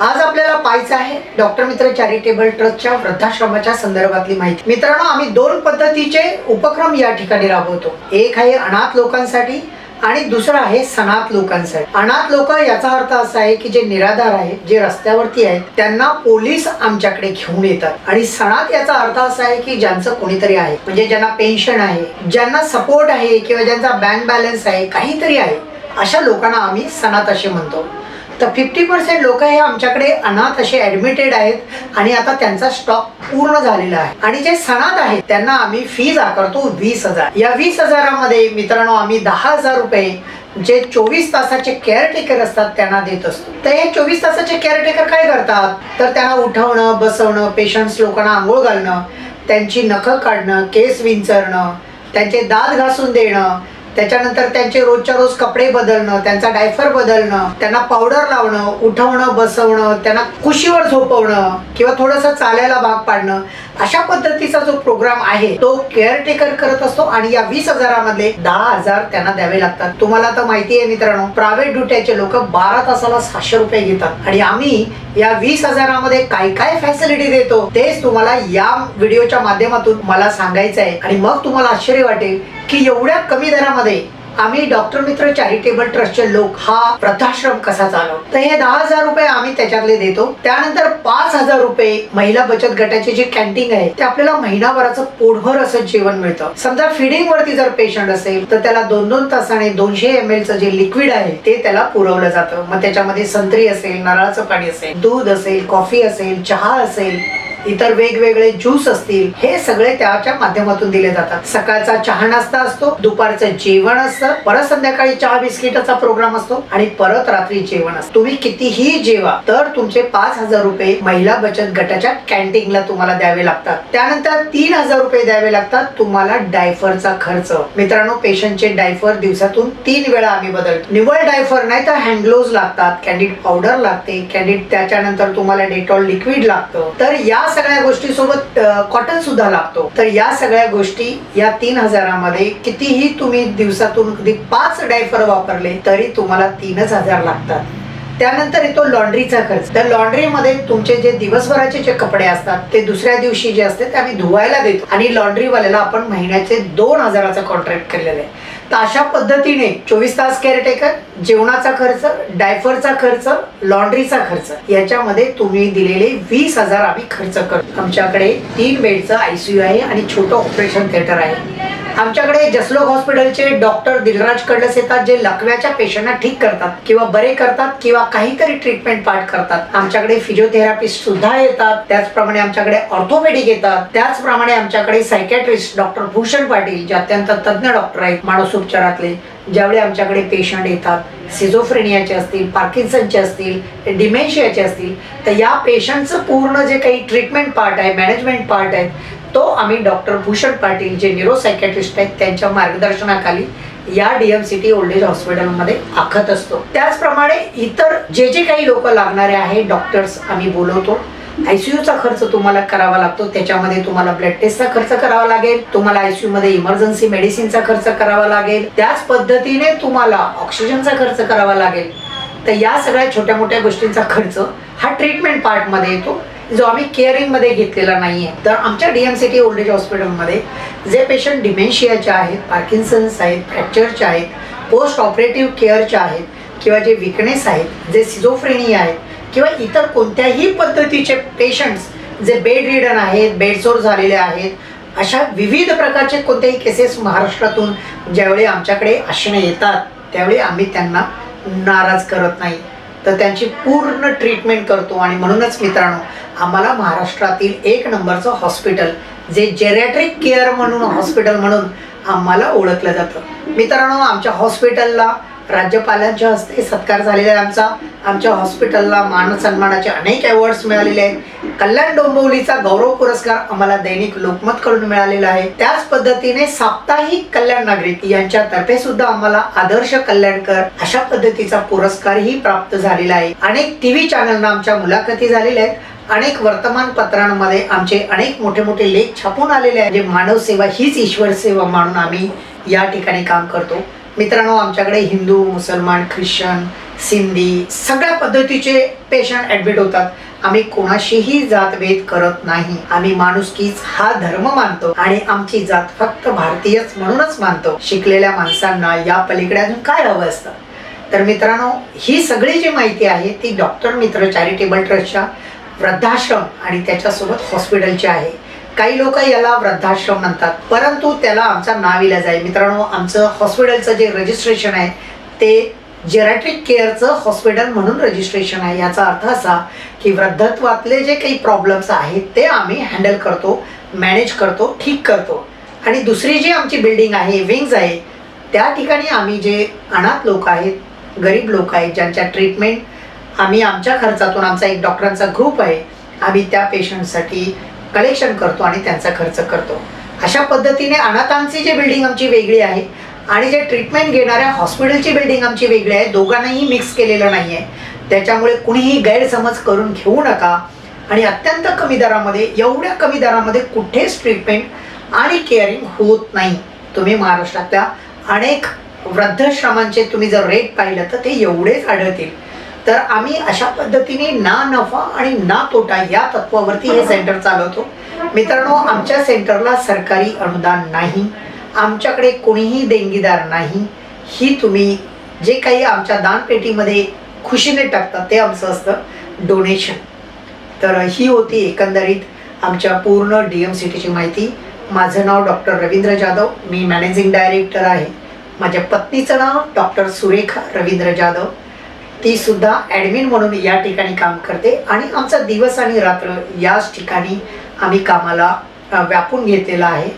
आज आपल्याला पाहायचं आहे डॉक्टर मित्र चॅरिटेबल ट्रस्टच्या वृद्धाश्रमाच्या संदर्भातली माहिती. मित्रांनो आम्ही दोन पद्धतीचे उपक्रम या ठिकाणी राबवतो. एक आहे अनाथ लोकांसाठी आणि दुसरं आहे सनात लोकांसाठी. अनाथ लोक याचा अर्थ असा आहे की जे निराधार आहे जे रस्त्यावरती आहेत त्यांना पोलीस आमच्याकडे घेऊन येतात. आणि सणात याचा अर्थ असा आहे की ज्यांचं कोणीतरी आहे म्हणजे ज्यांना पेन्शन आहे ज्यांना सपोर्ट आहे किंवा ज्यांचा बँक बॅलन्स आहे काहीतरी आहे अशा लोकांना आम्ही सणात असे म्हणतो. तर फिफ्टी पर्सेंट लोक हे आमच्याकडे अनाथ असे ऍडमिटेड आहेत आणि आता त्यांचा स्टॉक पूर्ण झालेला आहे. आणि जे सणात आहेत त्यांना आम्ही फीज आकारतो वीस हजार. या वीस हजारामध्ये मित्रांनो आम्ही दहा हजार रुपये जे चोवीस तासाचे केअरटेकर असतात त्यांना देत असतो. तर हे चोवीस तासाचे केअरटेकर काय करतात? तर त्यांना उठवणं बसवणं पेशंट्स लोकांना आंघोळ घालणं त्यांची नखं काढणं केस विंचरणं त्यांचे दात घासून देणं त्याच्यानंतर त्यांचे रोजच्या रोज कपडे बदलणं त्यांचा डायफर बदलणं त्यांना पावडर लावणं उठवणं बसवणं त्यांना खुशीवर झोपवणं किंवा थोडंसं चालायला भाग पाडणं अशा पद्धतीचा जो प्रोग्राम आहे तो केअरटेकर करत असतो आणि या वीस हजारामध्ये दहा हजार त्यांना द्यावे लागतात. तुम्हाला तर माहिती आहे मित्रांनो प्रायव्हेट ड्युट्याचे लोक बारा तासाला सहाशे रुपये घेतात. आणि आम्ही या वीस हजारामध्ये काय काय फॅसिलिटी देतो तेच तुम्हाला या व्हिडिओच्या माध्यमातून मला सांगायचं आहे आणि मग तुम्हाला आश्चर्य वाटेल की एवढ्या कमी दरामध्ये आम्ही डॉक्टर मित्र चॅरिटेबल ट्रस्टचे लोक हा वृद्धाश्रम कसा चालव तर हे दहा हजार रुपये आम्ही त्याच्यातले देतो. त्यानंतर पाच हजार रुपये महिला बचत गटाचे जे कॅन्टीन आहे ते आपल्याला महिनाभराचं पोटभर असं जेवण मिळतं. समजा फिडिंग वरती जर पेशंट असेल तर त्याला दोन दोन तासाने दोनशे एम एलचं जे लिक्विड आहे ते त्याला पुरवलं जातं. मग त्याच्यामध्ये संत्री असेल नारळाचं पाणी असेल दूध असेल कॉफी असेल चहा असेल इतर वेगवेगळे ज्यूस असतील हे सगळे त्याच्या माध्यमातून दिले जातात. सकाळचा चहा नाश्ता असतो दुपारचं जेवण असतं परत संध्याकाळी चहा बिस्किटाचा प्रोग्राम असतो आणि परत रात्री जेवण असतं. तुम्ही कितीही जेवा तर तुमचे पाच हजार रुपये महिला बचत गटाच्या कॅन्टीनला तुम्हाला द्यावे लागतात. त्यानंतर तीन हजार रुपये द्यावे लागतात तुम्हाला डायफरचा खर्च. मित्रांनो पेशंटचे डायफर दिवसातून तीन वेळा आम्ही बदलतो. निवळ डायफर नाही तर हँडग्लोव्ह लागतात कॅन्डिड पावडर लागते कॅन्डिड त्याच्यानंतर तुम्हाला डेटॉल लिक्विड लागतं. तर या सगळ्या गोष्टी सोबत कॉटन सुद्धा लागतो. तर या सगळ्या गोष्टी या तीन हजारामध्ये कितीही तुम्ही दिवसातून कधी पाच डायफर वापरले तरी तुम्हाला तीनच हजार लागतात. त्यानंतर येतो लॉन्ड्रीचा खर्च. तर लॉन्ड्रीमध्ये तुमचे जे दिवसभराचे जे कपडे असतात ते दुसऱ्या दिवशी जे असते ते आम्ही धुवायला देतो. आणि लॉन्ड्रीवाल्याला आपण महिन्याचे दोन हजाराचा कॉन्ट्रॅक्ट केलेला आहे. तर अशा पद्धतीने चोवीस तास केअरटेकर जेवणाचा खर्च डायफरचा खर्च लॉन्ड्रीचा खर्च याच्यामध्ये तुम्ही दिलेले वीस हजार आम्ही खर्च करतो. आमच्याकडे तीन बेडचं आयसीयू आहे आणि छोटं ऑपरेशन थिएटर आहे. आमच्याकडे जसलोक हॉस्पिटलचे डॉक्टर दिलराज कडलस येतात जे लकव्याच्या पेशंटना ठीक करतात किंवा बरे करतात किंवा काहीतरी ट्रीटमेंट पार्ट करतात. आमच्याकडे फिजिओथेरपिस्ट सुद्धा येतात त्याचप्रमाणे आमच्याकडे ऑर्थोपेडिक येतात त्याचप्रमाणे आमच्याकडे सायकॅट्रिस्ट डॉक्टर भूषण पाटील जे अत्यंत तज्ज्ञ डॉक्टर आहेत मानसोपचारातले ज्यावेळी आमच्याकडे पेशंट येतात सिझोफ्रेनियाचे असतील पार्किन्सनचे असतील डिमेन्शियाचे असतील तर या पेशंटचं पूर्ण जे काही ट्रीटमेंट पार्ट आहे मॅनेजमेंट पार्ट आहे तो आम्ही डॉक्टर भूषण पाटील जे न्यूरोसायकॅट्रिस्ट आहेत त्यांच्या मार्गदर्शनाखाली या डीएम सिटी ओल्ड एज हॉस्पिटलमध्ये आखत असतो. त्याचप्रमाणे इतर जे जे काही लोक लागणारे आहे डॉक्टर्स आम्ही बोलवतो. आयसीयूचा खर्च तुम्हाला करावा लागतो त्याच्यामध्ये तुम्हाला ब्लड टेस्टचा खर्च करावा लागेल तुम्हाला आयसीयू मध्ये इमर्जन्सी मेडिसिनचा खर्च करावा लागेल त्याच पद्धतीने तुम्हाला ऑक्सिजनचा खर्च करावा लागेल. तर या सगळ्या छोट्या मोठ्या गोष्टींचा खर्च हा ट्रीटमेंट पार्टमध्ये येतो. जो आम्ही केअरिंगमध्ये घेतलेला नाही आहे तर आमच्या D M C T old age हॉस्पिटलमध्ये जे पेशंट डिमेन्शियाचे आहेत पार्किन्सन्स आहेत फ्रॅक्चरचे आहेत पोस्ट ऑपरेटिव्ह केअरचे आहेत किंवा जे विकनेस आहेत जे सिझोफ्रेनी आहेत किंवा इतर कोणत्याही पद्धतीचे पेशंट्स जे बेड रिडन आहेत बेडसोर झालेले आहेत अशा विविध प्रकारचे कोणतेही केसेस महाराष्ट्रातून ज्यावेळी आमच्याकडे असणे येतात त्यावेळी आम्ही त्यांना नाराज करत नाही. तर त्यांची पूर्ण ट्रीटमेंट करतो आणि म्हणूनच मित्रांनो आम्हाला महाराष्ट्रातील एक नंबरचं हॉस्पिटल जे जेरॅट्रिक केअर म्हणून हॉस्पिटल म्हणून आम्हाला ओळखलं जातं. मित्रांनो आमच्या हॉस्पिटलला राज्यपालांच्या हस्ते सत्कार झालेला आहे आमचा. आमच्या हॉस्पिटलला मानसन्मानाचे अनेक अवॉर्ड्स मिळालेले आहेत. कल्याण डोंबिवलीचा गौरव पुरस्कार आम्हाला दैनिक लोकमतकडून मिळालेला आहे. त्याच पद्धतीने साप्ताहिक कल्याण नागरिक यांच्यातर्फे सुद्धा आम्हाला आदर्श कल्याणकर अशा पद्धतीचा पुरस्कारही प्राप्त झालेला आहे. अनेक टीव्ही चॅनलना आमच्या मुलाखती झालेल्या आहेत. अनेक वर्तमानपत्रांमध्ये आमचे अनेक मोठे मोठे लेख छापून आलेले आहेत. जे मानव सेवा हीच ईश्वर सेवा म्हणून आम्ही या ठिकाणी काम करतो. मित्रांनो आमच्याकडे हिंदू मुसलमान ख्रिश्चन सिंधी सगळ्या पद्धतीचे पेशंट ॲडमिट होतात. आम्ही कोणाशीही जातभेद करत नाही. आम्ही माणुसकीच हा धर्म मानतो आणि आमची जात फक्त भारतीयच म्हणूनच मानतो. शिकलेल्या माणसांना या पलीकडे अजून काय हवं असतं? तर मित्रांनो ही सगळी जी माहिती आहे ती डॉक्टर मित्र चॅरिटेबल ट्रस्टच्या वृद्धाश्रम आणि त्याच्यासोबत हॉस्पिटलची आहे. काही लोक याला वृद्धाश्रम म्हणतात. परंतु त्याला आमचा नाविलाज आहे मित्रांनो आमचं हॉस्पिटलचं जे रजिस्ट्रेशन आहे ते जेरॅट्रिक केअरचं हॉस्पिटल म्हणून रजिस्ट्रेशन आहे. याचा अर्थ असा की वृद्धत्वातले जे काही प्रॉब्लेम्स आहेत ते आम्ही हँडल करतो मॅनेज करतो ठीक करतो. आणि दुसरी जी आमची बिल्डिंग आहे विंग्ज आहे त्या ठिकाणी आम्ही जे अनाथ लोक आहेत गरीब लोक आहेत ज्यांच्या ट्रीटमेंट आम्ही आमच्या खर्चातून आमचा एक डॉक्टरांचा ग्रुप आहे आम्ही त्या पेशंटसाठी कलेक्शन करतो आणि त्यांचा खर्च करतो. अशा पद्धतीने अनाथांची जी बिल्डिंग आमची वेगळी आहे आणि जे ट्रीटमेंट घेणाऱ्या हॉस्पिटलची बिल्डिंग आमची वेगळी आहे दोघांनाही मिक्स केलेलं नाही आहे त्याच्यामुळे कुणीही गैरसमज करून घेऊ नका आणि अत्यंत कमी दरामध्ये एवढ्या कमी दरामध्ये कुठेच ट्रीटमेंट आणि केअरिंग होत नाही. तुम्ही महाराष्ट्रातल्या अनेक वृद्धाश्रमांचे तुम्ही जर रेट पाहिलं तर ते एवढेच आढळतील. तर आम्ही अशा पद्धतीने ना नफा आणि ना तोटा या तत्वावरती हे सेंटर चालवतो. मित्रांनो आमच्या सेंटरला सरकारी अनुदान नाही. आमच्याकडे कोणीही देणगीदार नाही. ही तुम्ही जे काही आमच्या दानपेटीमध्ये खुशीने टाकतात ते आमचं असतं डोनेशन तर ही होती एकंदरीत आमच्या पूर्ण डी एम सी टीची माहिती. माझं नाव डॉक्टर रवींद्र जाधव. मी मॅनेजिंग डायरेक्टर आहे. माझ्या पत्नीचं नाव डॉक्टर सुरेखा रवींद्र जाधव. ती सुद्धा ॲडमिन म्हणून या ठिकाणी काम करते. आणि आमचा दिवस आणि रात्र याच ठिकाणी आम्ही कामाला व्यापून घेतलेला आहे.